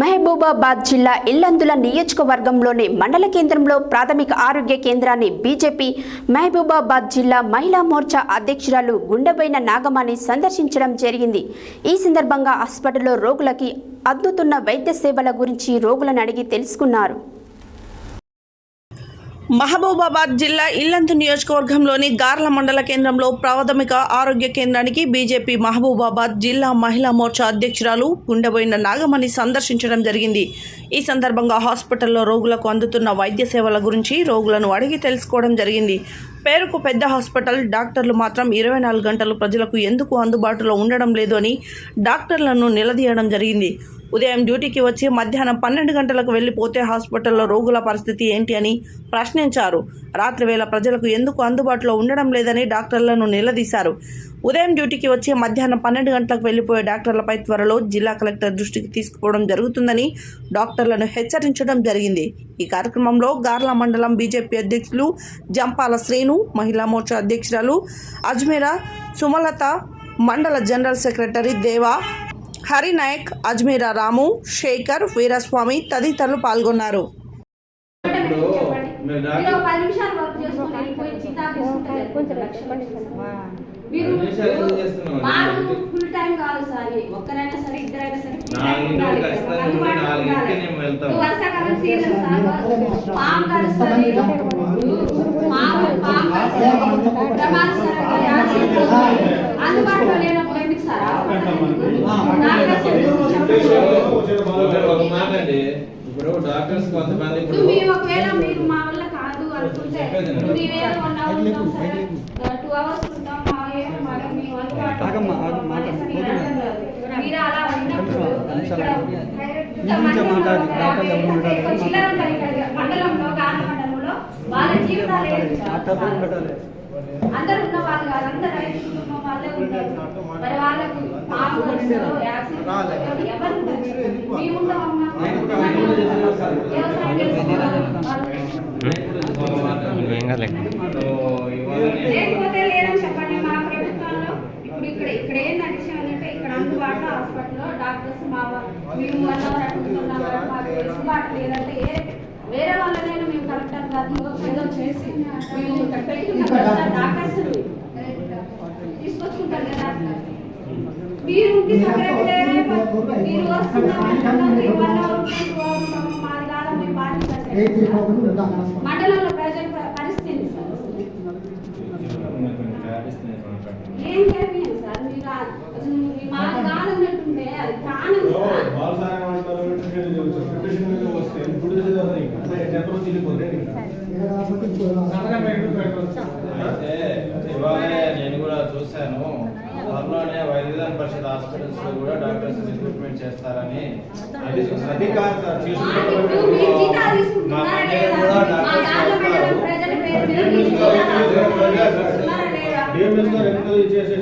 మహబూబాబాద్ జిల్లా ఇల్లందుల నియోజకవర్గంలోని మండల కేంద్రంలో ప్రాథమిక ఆరోగ్య కేంద్రాన్ని బీజేపీ మహబూబాబాద్ జిల్లా మహిళా మోర్చా అధ్యక్షురాలు గుండెబైన నాగమాని సందర్శించడం జరిగింది. ఈ సందర్భంగా హాస్పిటల్లో రోగులకి అందుతున్న వైద్య సేవల గురించి రోగులను అడిగి తెలుసుకున్నారు. మహబూబాబాద్ జిల్లా ఇల్లందు నియోజకవర్గంలోని గార్ల మండల కేంద్రంలో ప్రాథమిక ఆరోగ్య కేంద్రానికి బీజేపీ మహబూబాబాద్ జిల్లా మహిళా మోర్చా అధ్యక్షురాలు గుండెబోయిన నాగమణి సందర్శించడం జరిగింది. ఈ సందర్భంగా హాస్పిటల్లో రోగులకు అందుతున్న వైద్య సేవల గురించి రోగులను అడిగి తెలుసుకోవడం జరిగింది. పేరుకు పెద్ద హాస్పిటల్ డాక్టర్లు మాత్రం ఇరవై నాలుగు గంటలు ప్రజలకు ఎందుకు అందుబాటులో ఉండడం లేదు అని డాక్టర్లను నిలదీయడం జరిగింది. ఉదయం డ్యూటీకి వచ్చి మధ్యాహ్నం పన్నెండు గంటలకు వెళ్ళిపోతే హాస్పిటల్లో రోగుల పరిస్థితి ఏంటి అని ప్రశ్నించారు. రాత్రి వేళ ప్రజలకు ఎందుకు అందుబాటులో ఉండడం లేదని డాక్టర్లను నిలదీశారు. ఉదయం డ్యూటీకి వచ్చి మధ్యాహ్నం పన్నెండు గంటలకు వెళ్ళిపోయే డాక్టర్లపై త్వరలో జిల్లా కలెక్టర్ దృష్టికి తీసుకుపోవడం జరుగుతుందని డాక్టర్ డాక్టర్లను హెచ్చరించడం జరిగింది. ఈ కార్యక్రమంలో గార్ల మండలం బీజేపీ అధ్యక్షులు జంపాల శ్రీను మహిళా మోర్చా అధ్యక్షురాలు అజ్మీరా సుమలత మండల జనరల్ సెక్రటరీ దేవా హరినాయక్ అజ్మీరా రాము శేఖర్ వీరస్వామి తదితరులు పాల్గొన్నారు. మీరు ఫుల్ టైం కావాలి సార్ ఒక్కరైనా సరే ఇద్దరైనా సరే నాలుగింటికి ఉండాలి. నేను వెళ్తాను. ఇప్పుడు వర్షాకాలం సీజన్ సార్. పాము కలుస్తుంది పాము పాము కలుస్తుంది ప్రమాదం. అందుబాటులో లేనప్పుడు ఎందుకు సార్? ఒక మాట అండి ఇప్పుడు డాక్టర్స్ కొంతమంది ఇప్పుడు మీరు ఒకవేళ మీరు మా వల్ల కాదు అనుకుంటే ఇప్పుడు మేమేదో వన్ అవర్ టూ అవర్స్ ఉంటాం మా ఏమో మరి మీ అనేసి మీరు. మీరు అలా ఉన్నప్పుడు మండలంలో మాట్లాడి, మండలంలో వాళ్ళ జీవితాలు అందరూ ఉన్న వాళ్ళు కాదు రైతు కుటుంబం వాళ్ళే ఉంటారు మరి వాళ్ళకు ఎవరు లేకపోతే లేదని చెప్పండి మా ప్రభుత్వంలో ఇప్పుడు ఇక్కడ ఇక్కడ ఏం ఇక్కడ అందుబాటులో హాస్పిటల్లో డాక్టర్స్ మా మేము వన్ అవర్ అడుగుతున్నాం మాకు వెసులుబాటు లేదంటే ఏ వేరే వాళ్ళనైనా మేము కలెక్టర్ ఏదో చేసి మేము ఇక్కడ తీసుకొచ్చుకుంటారు కదా మీరు మీరు వస్తున్నారు అవర్ ఉంటుంది, టూ అవర్స్ ఉంటుంది, మాది కాదు మేము పాటించాలి మండలంలో ప్రజల ప- పరిస్థితి ఏంటి సార్ ఏం చేయాలి సార్? మీరు అసలు మీ మాట కాదన్నట్టుంటే అది ప్రాణం. సార్ అయితే ఇవాళ నేను కూడా చూశాను త్వరలోనే వైద్యదాన పరిషత్ హాస్పిటల్స్లో కూడా డాక్టర్స్ రిక్రూట్మెంట్ చేస్తారని అది. అది కాదు సార్ ఇప్పుడు డిఎంఎస్ గారు ఎందుకు చేసే